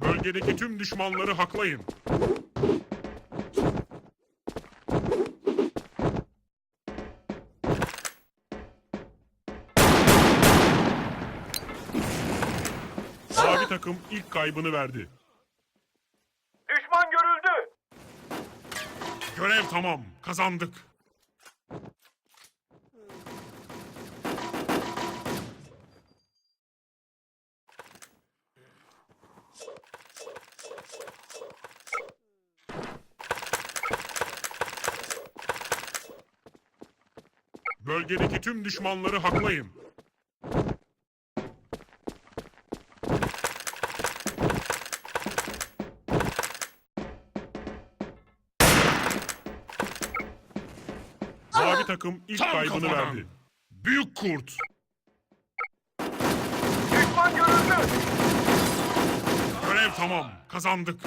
Bölgedeki tüm düşmanları haklayın. Mavi takım ilk kaybını verdi. Düşman görüldü. Görev tamam. Kazandık. Bölgedeki tüm düşmanları haklayın. Mavi takım ilk Tam kaybını kafadan. verdi. Büyük kurt. Düşman görüldü. Görev tamam. Kazandık.